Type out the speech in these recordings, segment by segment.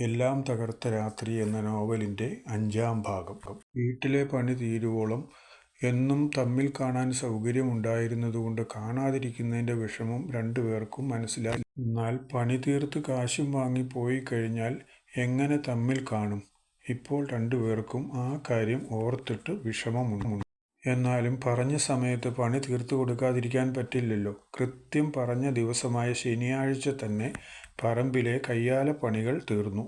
എല്ലാം തകർത്ത രാത്രി എന്ന നോവലിന്റെ അഞ്ചാം ഭാഗം. വീട്ടിലെ പണി തീരുവോളം എന്നും തമ്മിൽ കാണാൻ സൗകര്യമുണ്ടായിരുന്നതുകൊണ്ട് കാണാതിരിക്കുന്നതിന്റെ വിഷമം രണ്ടുപേർക്കും മനസ്സിലായി. എന്നാൽ പണി തീർത്ത് കാശും വാങ്ങി പോയി കഴിഞ്ഞാൽ എങ്ങനെ തമ്മിൽ കാണും? ഇപ്പോൾ രണ്ടുപേർക്കും ആ കാര്യം ഓർത്തിട്ട് വിഷമമുണ്ട്. എന്നാലും പറഞ്ഞ സമയത്ത് പണി തീർത്തു കൊടുക്കാതിരിക്കാൻ പറ്റില്ലല്ലോ. കൃത്യം പറഞ്ഞ ദിവസമായ ശനിയാഴ്ച തന്നെ പറമ്പിലെ കയ്യാല പണികൾ തീർന്നു.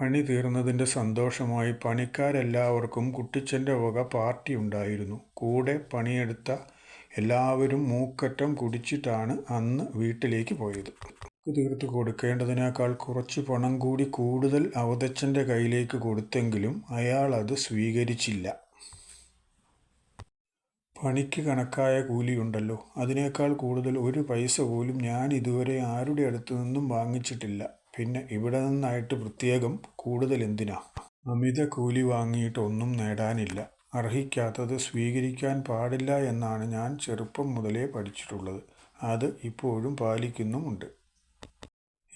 പണി തീർന്നതിന്റെ സന്തോഷമായി പണിക്കാരെല്ലാവർക്കും കുട്ടിച്ചന്റെ വക പാർട്ടി ഉണ്ടായിരുന്നു. കൂടെ പണിയെടുത്ത എല്ലാവരും മൂക്കറ്റം കുടിച്ചിട്ടാണ് അന്ന് വീട്ടിലേക്ക് പോയത്. തീർത്ത് കൊടുക്കേണ്ടതിനേക്കാൾ കുറച്ച് പണം കൂടി കൂടുതൽ അവതച്ചന്റെ കയ്യിലേക്ക് കൊടുത്തെങ്കിലും അയാൾ അത് സ്വീകരിച്ചില്ല. പണിക്ക് കണക്കായ കൂലിയുണ്ടല്ലോ. അതിനേക്കാൾ കൂടുതൽ ഒരു പൈസ പോലും ഞാൻ ഇതുവരെ ആരുടെ അടുത്തു നിന്നും വാങ്ങിച്ചിട്ടില്ല. പിന്നെ ഇവിടെ നിന്നായിട്ട് പ്രത്യേകം കൂടുതൽ എന്തിനാ? അമിത കൂലി വാങ്ങിയിട്ട് ഒന്നും നേടാനില്ല. അർഹിക്കാത്തത് സ്വീകരിക്കാൻ പാടില്ല എന്നാണ് ഞാൻ ചെറുപ്പം മുതലേ പഠിച്ചിട്ടുള്ളത്. അത് ഇപ്പോഴും പാലിക്കുന്നുമുണ്ട്.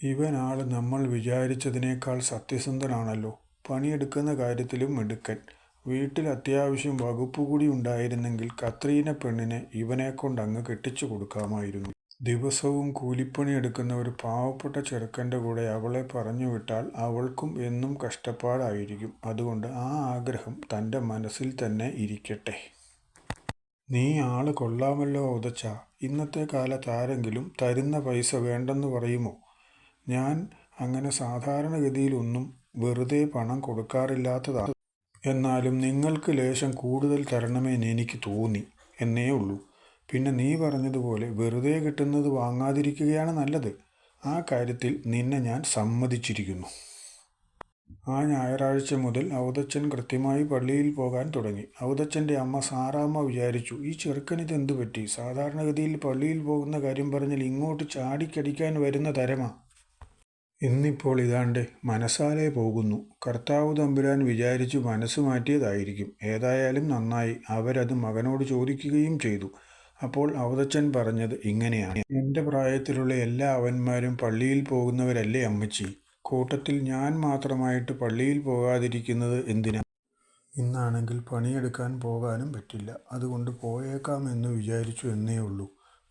ഇവനാൾ നമ്മൾ വിചാരിച്ചതിനേക്കാൾ സത്യസന്ധനാണല്ലോ. പണിയെടുക്കുന്ന കാര്യത്തിലും മിടുക്കൻ. വീട്ടിൽ അത്യാവശ്യം വകുപ്പ് കൂടി ഉണ്ടായിരുന്നെങ്കിൽ കത്രീന പെണ്ണിനെ ഇവനെക്കൊണ്ട് അങ്ങ് കെട്ടിച്ചു കൊടുക്കാമായിരുന്നു. ദിവസവും കൂലിപ്പണി എടുക്കുന്ന ഒരു പാവപ്പെട്ട ചെറുക്കന്റെ കൂടെ അവളെ പറഞ്ഞു വിട്ടാൽ അവൾക്കും എന്നും കഷ്ടപ്പാടായിരിക്കും. അതുകൊണ്ട് ആ ആഗ്രഹം തന്റെ മനസ്സിൽ തന്നെ ഇരിക്കട്ടെ. നീ ആൾ കൊള്ളാമല്ലോ ഉദച്ച. ഇന്നത്തെ കാലത്ത് ആരെങ്കിലും തരുന്ന പൈസ വേണ്ടെന്ന് പറയുമോ? ഞാൻ അങ്ങനെ സാധാരണഗതിയിലൊന്നും വെറുതെ പണം കൊടുക്കാറില്ലാത്തതാണ് എന്നാലും നിങ്ങൾക്ക് ലേശം കൂടുതൽ തരണമെന്ന് എനിക്ക് തോന്നി എന്നേ ഉള്ളൂ. പിന്നെ നീ പറഞ്ഞതുപോലെ വെറുതെ കിട്ടുന്നത് വാങ്ങാതിരിക്കുകയാണ് നല്ലത്. ആ കാര്യത്തിൽ നിന്നെ ഞാൻ സമ്മതിച്ചിരിക്കുന്നു. ആ ഞായറാഴ്ച മുതൽ ഔതച്ചൻ കൃത്യമായി പള്ളിയിൽ പോകാൻ തുടങ്ങി. ഔതച്ചന്റെ അമ്മ സാറാമ്മ വിചാരിച്ചു ഈ ചെറുക്കനിത് എന്തു പറ്റി? സാധാരണഗതിയിൽ പള്ളിയിൽ പോകുന്ന കാര്യം പറഞ്ഞാൽ ഇങ്ങോട്ട് ചാടിക്കടിക്കാൻ വരുന്ന തരമാ. ഇന്നിപ്പോൾ ഇതാണ്ട് മനസ്സാലേ പോകുന്നു. കർത്താവ് തമ്പുരാൻ വിചാരിച്ചു മനസ്സ് മാറ്റിയതായിരിക്കും. ഏതായാലും നന്നായി. അവരത് മകനോട് ചോദിക്കുകയും ചെയ്തു. അപ്പോൾ അവതച്ചൻ പറഞ്ഞത് ഇങ്ങനെയാണ്. എന്റെ പ്രായത്തിലുള്ള എല്ലാ അവന്മാരും പള്ളിയിൽ പോകുന്നവരല്ലേ അമ്മച്ചി? കൂട്ടത്തിൽ ഞാൻ മാത്രമായിട്ട് പള്ളിയിൽ പോകാതിരിക്കുന്നത് എന്തിനാ? ഇന്നാണെങ്കിൽ പണിയെടുക്കാൻ പോകാനും പറ്റില്ല. അതുകൊണ്ട് പോയേക്കാം എന്ന് വിചാരിച്ചു എന്നേ ഉള്ളൂ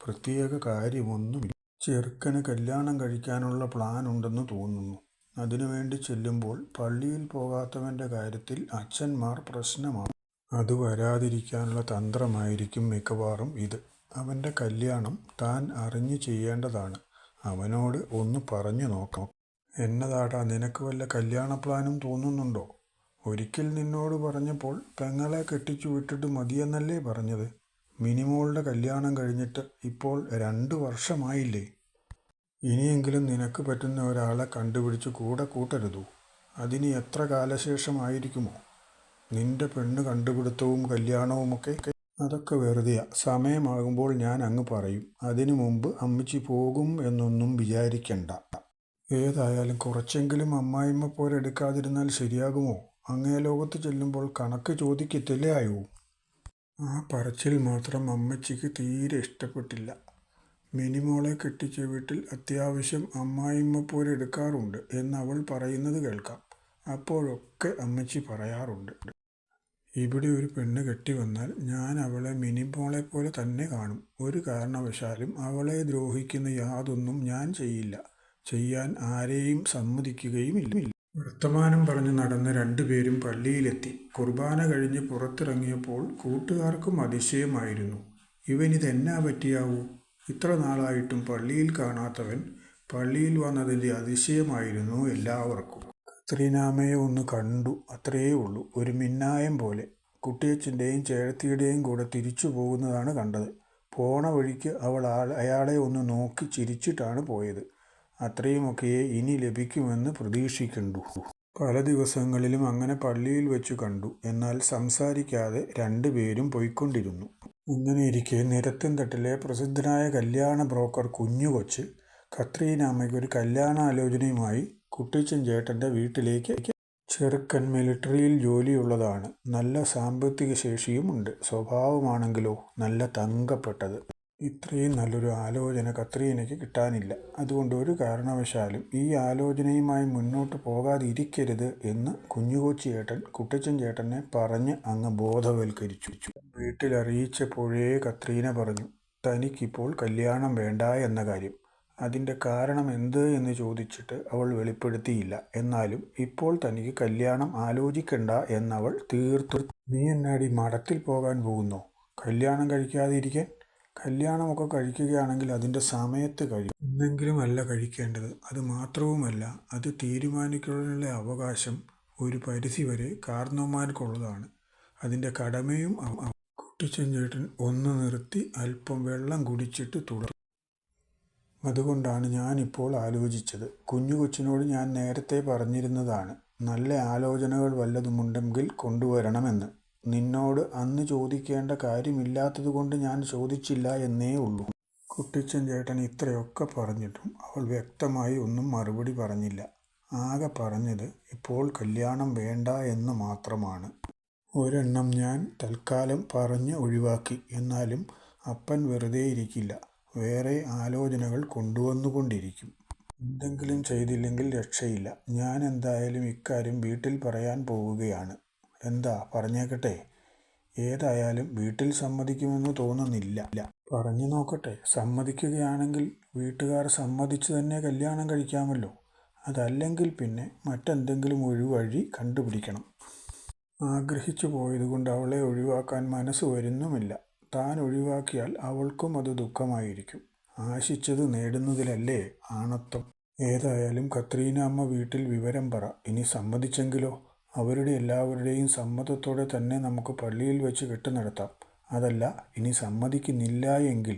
പ്രത്യേക കാര്യമൊന്നുമില്ല. ചെറുക്കന് കല്യാണം കഴിക്കാനുള്ള പ്ലാൻ ഉണ്ടെന്ന് തോന്നുന്നു അതിനുവേണ്ടി ചെല്ലുമ്പോൾ പള്ളിയിൽ പോകാത്തവന്റെ കാര്യത്തിൽ അച്ഛന്മാർ പ്രശ്നമാണ് അത് വരാതിരിക്കാനുള്ള തന്ത്രമായിരിക്കും മിക്കവാറും ഇത്. അവന്റെ കല്യാണം താൻ അറിഞ്ഞു ചെയ്യേണ്ടതാണ്. അവനോട് ഒന്ന് പറഞ്ഞു നോക്കാം എന്നതാടാ നിനക്ക് വല്ല കല്യാണ പ്ലാനും തോന്നുന്നുണ്ടോ? ഒരിക്കൽ നിന്നോട് പറഞ്ഞപ്പോൾ പെങ്ങളെ കെട്ടിച്ചു വിട്ടിട്ട് മതിയെന്നല്ലേ പറഞ്ഞത്? മിനിമോളുടെ കല്യാണം കഴിഞ്ഞിട്ട് ഇപ്പോൾ രണ്ട് വർഷമായില്ലേ? ഇനിയെങ്കിലും നിനക്ക് പറ്റുന്ന ഒരാളെ കണ്ടുപിടിച്ച് കൂടെ കൂട്ടരുതൂ? അതിന് എത്ര കാലശേഷമായിരിക്കുമോ? നിന്റെ പെണ്ണ് കണ്ടുപിടുത്തവും കല്യാണവുമൊക്കെ അതൊക്കെ വെറുതെയാ. സമയമാകുമ്പോൾ ഞാൻ അങ്ങ് പറയും. അതിനു മുമ്പ് അമ്മച്ചി പോകും എന്നൊന്നും വിചാരിക്കണ്ട. ഏതായാലും കുറച്ചെങ്കിലും അമ്മായിമ്മ പോലെ എടുക്കാതിരുന്നാൽ ശരിയാകുമോ? അങ്ങേ ലോകത്ത് ചെല്ലുമ്പോൾ കണക്ക് ചോദിക്കത്തില്ലേ ആയോ? ആ പറച്ചിൽ മാത്രം അമ്മച്ചിക്ക് തീരെ ഇഷ്ടപ്പെട്ടില്ല. മിനിമോളെ കെട്ടിച്ച വീട്ടിൽ അത്യാവശ്യം അമ്മായിമ്മ എടുക്കാറുണ്ട് എന്ന് അവൾ പറയുന്നത് കേൾക്കാം. അപ്പോഴൊക്കെ അമ്മച്ചി പറയാറുണ്ട്. ഇവിടെ ഒരു പെണ്ണ് കെട്ടി വന്നാൽ ഞാൻ അവളെ മിനിമോളെ പോലെ തന്നെ കാണും. ഒരു കാരണവശാലും അവളെ ദ്രോഹിക്കുന്ന യാതൊന്നും ഞാൻ ചെയ്യില്ല. ചെയ്യാൻ ആരെയും സമ്മതിക്കുകയും ഇല്ല. വർത്തമാനം പറഞ്ഞ് നടന്ന രണ്ടുപേരും പള്ളിയിലെത്തി. കുർബാന കഴിഞ്ഞ് പുറത്തിറങ്ങിയപ്പോൾ കൂട്ടുകാർക്കും അതിശയമായിരുന്നു. ഇവനിതെന്നാ പറ്റിയാവൂ? ഇത്ര നാളായിട്ടും പള്ളിയിൽ കാണാത്തവൻ പള്ളിയിൽ വന്നതിന്റെ അതിശയമായിരുന്നു എല്ലാവർക്കും. കത്രീനാമയെ ഒന്ന് കണ്ടു അത്രയേ ഉള്ളൂ. ഒരു മിന്നായം പോലെ. കുട്ടിയച്ചന്റെയും ചേഴത്തിയുടെയും കൂടെ തിരിച്ചു പോകുന്നതാണ് കണ്ടത്. പോണ വഴിക്ക് അവൾ അയാളെ ഒന്ന് നോക്കി ചിരിച്ചിട്ടാണ് പോയത്. അത്രയുമൊക്കെയേ ഇനി ലഭിക്കുമെന്ന് പ്രതീക്ഷിക്കണ്ടു. പല ദിവസങ്ങളിലും അങ്ങനെ പള്ളിയിൽ വെച്ചു കണ്ടു. എന്നാൽ സംസാരിക്കാതെ രണ്ടുപേരും പോയിക്കൊണ്ടിരുന്നു. അങ്ങനെയിരിക്കെ നിരത്തുംതട്ടിലെ പ്രസിദ്ധനായ കല്യാണ ബ്രോക്കർ കുഞ്ഞുകൊച്ച് കത്രീനാമയ്ക്ക് ഒരു കല്യാണാലോചനയുമായി കുട്ടിച്ചൻ ചേട്ടന്റെ വീട്ടിലേക്ക് ചെറുക്കൻ മിലിട്ടറിയിൽ ജോലിയുള്ളതാണ്. നല്ല സാമ്പത്തിക ശേഷിയുമുണ്ട് സ്വഭാവമാണെങ്കിലോ നല്ല തങ്കപ്പെട്ടത്. ഇത്രയും നല്ലൊരു ആലോചന കത്രീനയ്ക്ക് കിട്ടാനില്ല. അതുകൊണ്ട് ഒരു കാരണവശാലും ഈ ആലോചനയുമായി മുന്നോട്ട് പോകാതിരിക്കരുത് എന്ന് കുഞ്ഞുകൊച്ചിയേട്ടൻ കുട്ടച്ചൻ ചേട്ടനെ പറഞ്ഞ് അങ്ങ് ബോധവൽക്കരിച്ചു. വീട്ടിലറിയിച്ചപ്പോഴേ കത്രീന പറഞ്ഞു തനിക്കിപ്പോൾ കല്യാണം വേണ്ട എന്ന കാര്യം. അതിന്റെ കാരണം എന്ത് എന്ന് ചോദിച്ചിട്ട് അവൾ വെളിപ്പെടുത്തിയില്ല. എന്നാലും ഇപ്പോൾ തനിക്ക് കല്യാണം ആലോചിക്കണ്ട എന്നവൾ തീർത്തു. നീ എന്നാടി മഠത്തിൽ പോകാൻ പോകുന്നോ? കല്യാണം കഴിക്കാതെ ഇരിക്കാൻ കല്യാണമൊക്കെ കഴിക്കുകയാണെങ്കിൽ അതിന്റെ സമയത്ത് കഴിയും. എന്നെങ്കിലും അല്ല കഴിക്കേണ്ടത്. അത് മാത്രവുമല്ല അത് തീരുമാനിക്കാനുള്ള അവകാശം ഒരു പരിധിവരെ വരെ കാരണവന്മാർക്കുള്ളതാണ് അതിന്റെ കടമയും അവ- അവ- കുട്ടിച്ചൻ ചേട്ടൻ ഒന്ന് നിർത്തി അല്പം വെള്ളം കുടിച്ചിട്ട് തുടർന്നു. അതുകൊണ്ടാണ് ഞാനിപ്പോൾ ആലോചിച്ചത്. കുഞ്ഞു കൊച്ചിനോട് ഞാൻ നേരത്തെ പറഞ്ഞിരുന്നതാണ് നല്ല ആലോചനകൾ വല്ലതുമുണ്ടെങ്കിൽ കൊണ്ടുവരണമെന്ന്. നിന്നോട് അന്ന് ചോദിക്കേണ്ട കാര്യമില്ലാത്തതുകൊണ്ട് ഞാൻ ചോദിച്ചില്ല എന്നേ ഉള്ളൂ. കുട്ടിച്ചൻ ചേട്ടൻ ഇത്രയൊക്കെ പറഞ്ഞിട്ടും അവൾ വ്യക്തമായി ഒന്നും മറുപടി പറഞ്ഞില്ല. ആകെ പറഞ്ഞത് ഇപ്പോൾ കല്യാണം വേണ്ട എന്ന് മാത്രമാണ്. ഒരെണ്ണം ഞാൻ തൽക്കാലം പറഞ്ഞ് ഒഴിവാക്കി. എന്നാലും അപ്പൻ വെറുതെ ഇരിക്കില്ല. വേറെ ആലോചനകൾ കൊണ്ടുവന്നുകൊണ്ടിരിക്കും. എന്തെങ്കിലും ചെയ്തില്ലെങ്കിൽ രക്ഷയില്ല. ഞാൻ എന്തായാലും ഇക്കാര്യം വീട്ടിൽ പറയാൻ പോവുകയാണ്. എന്താ പറഞ്ഞേക്കട്ടെ? ഏതായാലും വീട്ടിൽ സമ്മതിക്കുമെന്ന് തോന്നുന്നില്ല. പറഞ്ഞു നോക്കട്ടെ. സമ്മതിക്കുകയാണെങ്കിൽ വീട്ടുകാർ സമ്മതിച്ചു തന്നെ കല്യാണം കഴിക്കാമല്ലോ. അതല്ലെങ്കിൽ പിന്നെ മറ്റെന്തെങ്കിലും ഒരു വഴി കണ്ടുപിടിക്കണം. ആഗ്രഹിച്ചു പോയതുകൊണ്ട് അവളെ ഒഴിവാക്കാൻ മനസ്സ് വരുന്നുമില്ല. താൻ ഒഴിവാക്കിയാൽ അവൾക്കും അത് ദുഃഖമായിരിക്കും. ആശിച്ചത് നേടുന്നതിലല്ലേ ആണത്വം? ഏതായാലും കത്രീന അമ്മ വീട്ടിൽ വിവരം പറ. ഇനി സമ്മതിച്ചെങ്കിലോ? അവരുടെ എല്ലാവരുടെയും സമ്മതത്തോടെ തന്നെ നമുക്ക് പള്ളിയിൽ വെച്ച് കെട്ട് നടത്താം. അതല്ല ഇനി സമ്മതിക്കുന്നില്ല എങ്കിൽ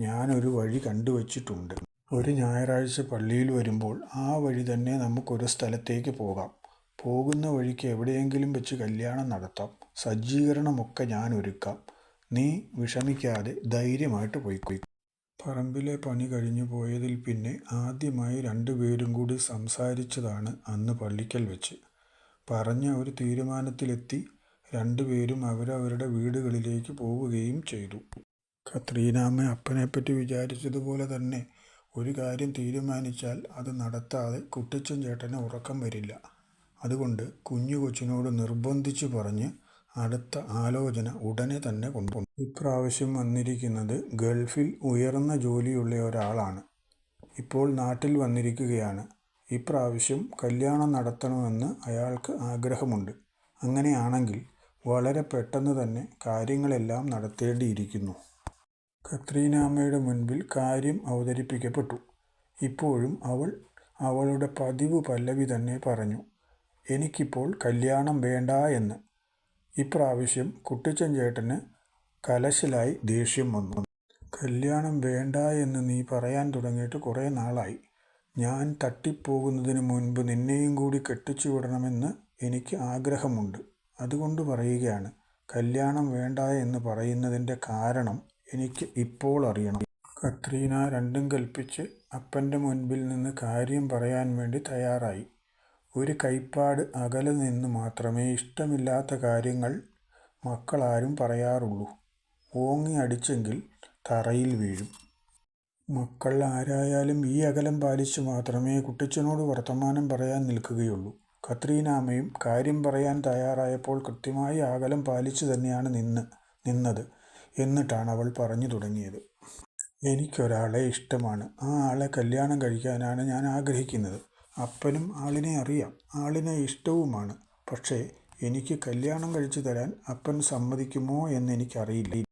ഞാനൊരു വഴി കണ്ടുവച്ചിട്ടുണ്ട്. ഒരു ഞായറാഴ്ച പള്ളിയിൽ വരുമ്പോൾ ആ വഴി തന്നെ നമുക്കൊരു സ്ഥലത്തേക്ക് പോകാം. പോകുന്ന വഴിക്ക് എവിടെയെങ്കിലും വെച്ച് കല്യാണം നടത്താം. സജ്ജീകരണമൊക്കെ ഞാൻ ഒരുക്കാം. നീ വിഷമിക്കാതെ ധൈര്യമായിട്ട് പോയിക്കോയി. പറമ്പിലെ പണി കഴിഞ്ഞു പോയതിൽ പിന്നെ ആദ്യമായി രണ്ടുപേരും കൂടി സംസാരിച്ചതാണ് അന്ന് പള്ളിക്കൽ വെച്ച്. പറഞ്ഞ ഒരു തീരുമാനത്തിലെത്തി രണ്ടുപേരും അവരവരുടെ വീടുകളിലേക്ക് പോവുകയും ചെയ്തു. കത്രീനാമ്മ അപ്പനെപ്പറ്റി വിചാരിച്ചതുപോലെ തന്നെ ഒരു കാര്യം തീരുമാനിച്ചാൽ അത് നടത്താതെ കുട്ടിച്ചൻ ചേട്ടന് ഉറക്കം വരില്ല. അതുകൊണ്ട് കുഞ്ഞു കൊച്ചിനോട് നിർബന്ധിച്ച് പറഞ്ഞ് അടുത്ത ആലോചന ഉടനെ തന്നെ കൊണ്ടുപോകും. ഇപ്രാവശ്യം വന്നിരിക്കുന്നത് ഗൾഫിൽ ഉയർന്ന ജോലിയുള്ള ഒരാളാണ്. ഇപ്പോൾ നാട്ടിൽ വന്നിരിക്കുകയാണ്. ഇപ്രാവശ്യം കല്യാണം നടത്തണമെന്ന് അയാൾക്ക് ആഗ്രഹമുണ്ട്. അങ്ങനെയാണെങ്കിൽ വളരെ പെട്ടെന്ന് തന്നെ കാര്യങ്ങളെല്ലാം നടത്തേണ്ടിയിരിക്കുന്നു. കത്രീനാമ്മയുടെ മുൻപിൽ കാര്യം അവതരിപ്പിക്കപ്പെട്ടു. ഇപ്പോഴും അവൾ അവളുടെ പതിവ് പല്ലവി തന്നെ പറഞ്ഞു എനിക്കിപ്പോൾ കല്യാണം വേണ്ട എന്ന്. ഇപ്രാവശ്യം കുട്ടിച്ചൻ ചേട്ടന് കലശലായി ദേഷ്യം വന്നു. കല്യാണം വേണ്ട എന്ന് നീ പറയാൻ തുടങ്ങിയിട്ട് കുറേ നാളായി. ഞാൻ തട്ടിപ്പോകുന്നതിന് മുൻപ് നിന്നെയും കൂടി കെട്ടിച്ചു വിടണമെന്ന് എനിക്ക് ആഗ്രഹമുണ്ട്. അതുകൊണ്ട് പറയുകയാണ് കല്യാണം വേണ്ട എന്ന് പറയുന്നതിന്റെ കാരണം എനിക്ക് ഇപ്പോൾ അറിയണം കത്രീന രണ്ടും കൽപ്പിച്ച് അപ്പന്റെ മുൻപിൽ നിന്ന് കാര്യം പറയാൻ വേണ്ടി തയ്യാറായി. ഒരു കൈപ്പാട് അകലെ നിന്ന് മാത്രമേ ഇഷ്ടമില്ലാത്ത കാര്യങ്ങൾ മക്കളാരും പറയാറുള്ളൂ. ഓങ്ങി അടിച്ചെങ്കിൽ തറയിൽ വീഴും. മക്കൾ ആരായാലും ഈ അകലം പാലിച്ചു മാത്രമേ കുട്ടിച്ചനോട് വർത്തമാനം പറയാൻ നിൽക്കുകയുള്ളൂ. കത്രീനാമയും കാര്യം പറയാൻ തയ്യാറായപ്പോൾ കൃത്യമായി അകലം പാലിച്ചു തന്നെയാണ് നിന്ന് നിന്നത് എന്നിട്ടാണ് അവൾ പറഞ്ഞു തുടങ്ങിയത്. എനിക്കൊരാളെ ഇഷ്ടമാണ്. ആ ആളെ കല്യാണം കഴിക്കാനാണ് ഞാൻ ആഗ്രഹിക്കുന്നത്. അപ്പനും ആളിനെ അറിയാം. ആളിനെ ഇഷ്ടവുമാണ്. പക്ഷേ എനിക്ക് കല്യാണം കഴിച്ചു തരാൻ അപ്പൻ സമ്മതിക്കുമോ എന്നെനിക്കറിയില്ല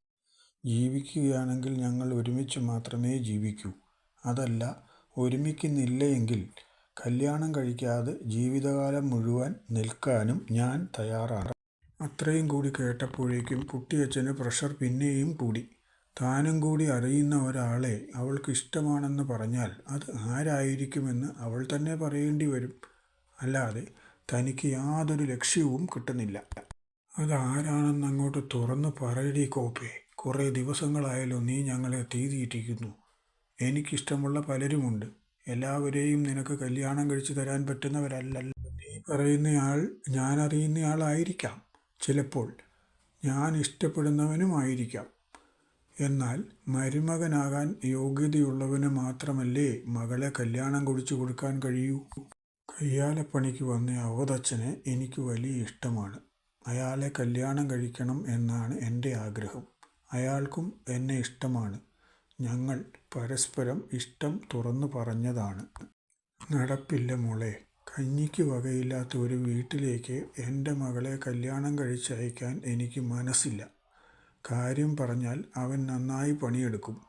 ജീവിക്കുകയാണെങ്കിൽ ഞങ്ങൾ ഒരുമിച്ച് മാത്രമേ ജീവിക്കൂ. അതല്ല ഒരുമിക്കുന്നില്ലെങ്കിൽ കല്യാണം കഴിക്കാതെ ജീവിതകാലം മുഴുവൻ നിൽക്കാനും ഞാൻ തയ്യാറാണ്. അത്രയും കൂടി കേട്ടപ്പോഴേക്കും കുട്ടിയച്ഛന് പ്രഷർ പിന്നെയും കൂടി. താനും കൂടി അറിയുന്ന ഒരാളെ അവൾക്ക് ഇഷ്ടമാണെന്ന് പറഞ്ഞാൽ അത് ആരായിരിക്കുമെന്ന് അവൾ തന്നെ പറയേണ്ടി വരും. അല്ലാതെ തനിക്ക് യാതൊരു ലക്ഷ്യവും കിട്ടുന്നില്ല. അതാരാണെന്ന് അങ്ങോട്ട് തുറന്നു പറയടി കോപ്പേ. കുറേ ദിവസങ്ങളായല്ലോ നീ ഞങ്ങളെ തീതിയിട്ടിരിക്കുന്നു എനിക്കിഷ്ടമുള്ള പലരുമുണ്ട്. എല്ലാവരെയും നിനക്ക് കല്യാണം കഴിച്ചു തരാൻ പറ്റുന്നവരല്ലല്ലോ. നീ പറയുന്നയാൾ ഞാൻ അറിയുന്നയാളായിരിക്കാം ചിലപ്പോൾ. ഞാൻ ഇഷ്ടപ്പെടുന്നവനുമായിരിക്കാം. എന്നാൽ മരുമകനാകാൻ യോഗ്യതയുള്ളവന് മാത്രമല്ലേ മകളെ കല്യാണം കുടിച്ചു കൊടുക്കാൻ കഴിയൂ? കയ്യാലപ്പണിക്ക് വന്ന അവതച്ഛനെ എനിക്ക് വലിയ ഇഷ്ടമാണ്. അയാളെ കല്യാണം കഴിക്കണം എന്നാണ് എന്റെ ആഗ്രഹം. അയാൾക്കും എന്നെ ഇഷ്ടമാണ്. ഞങ്ങൾ പരസ്പരം ഇഷ്ടം തുറന്നു പറഞ്ഞതാണ്. നടപ്പില്ല മോളെ. കഞ്ഞിക്ക് വകയില്ലാത്ത ഒരു വീട്ടിലേക്ക് എന്റെ മകളെ കല്യാണം കഴിച്ചയക്കാൻ എനിക്ക് മനസ്സില്ല. കാര്യം പറഞ്ഞാൽ അവൻ നന്നായി പണിയെടുക്കും.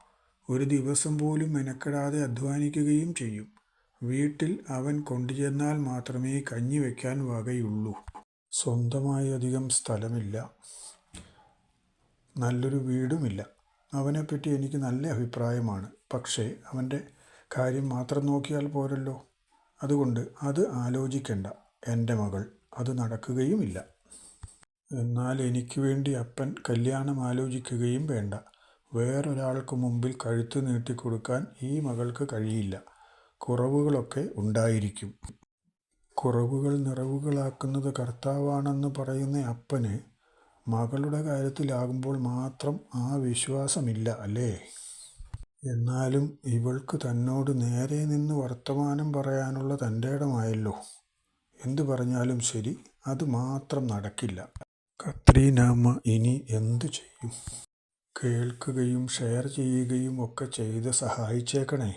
ഒരു ദിവസം പോലും മെനക്കെടാതെ അധ്വാനിക്കുകയും ചെയ്യും. വീട്ടിൽ അവൻ കൊണ്ടുചെന്നാൽ മാത്രമേ കഞ്ഞി വയ്ക്കാൻ വകയുള്ളൂ. സ്വന്തമായി അധികം സ്ഥലമില്ല. നല്ലൊരു വീടുമില്ല. അവനെപ്പറ്റി എനിക്ക് നല്ല അഭിപ്രായമാണ്. പക്ഷേ അവന്റെ കാര്യം മാത്രം നോക്കിയാൽ പോരല്ലോ. അതുകൊണ്ട് അത് ആലോചിക്കണ്ട. എന്റെ മകൾ അത് നടക്കുകയുമില്ല. എന്നാൽ എനിക്ക് വേണ്ടി അപ്പൻ കല്യാണം ആലോചിക്കുകയും വേണ്ട. വേറൊരാൾക്ക് മുമ്പിൽ കഴുത്ത് നീട്ടിക്കൊടുക്കാൻ ഈ മകൾക്ക് കഴിയില്ല. കുറവുകളൊക്കെ ഉണ്ടായിരിക്കും. കുറവുകൾ നിറവുകളാക്കുന്നത് കർത്താവാണെന്ന് പറയുന്ന അപ്പന് മകളുടെ കാര്യത്തിലാകുമ്പോൾ മാത്രം ആ വിശ്വാസമില്ല അല്ലേ? എന്നാലും ഇവൾക്ക് തന്നോട് നേരെ നിന്ന് വർത്തമാനം പറയാനുള്ള തന്റെ ഇടമായല്ലോ. എന്തു പറഞ്ഞാലും ശരി അത് മാത്രം നടക്കില്ല. കത്രീനാമ്മ ഇനി എന്തു ചെയ്യും? കേൾക്കുകയും ഷെയർ ചെയ്യുകയും ഒക്കെ ചെയ്ത് സഹായിച്ചേക്കണേ.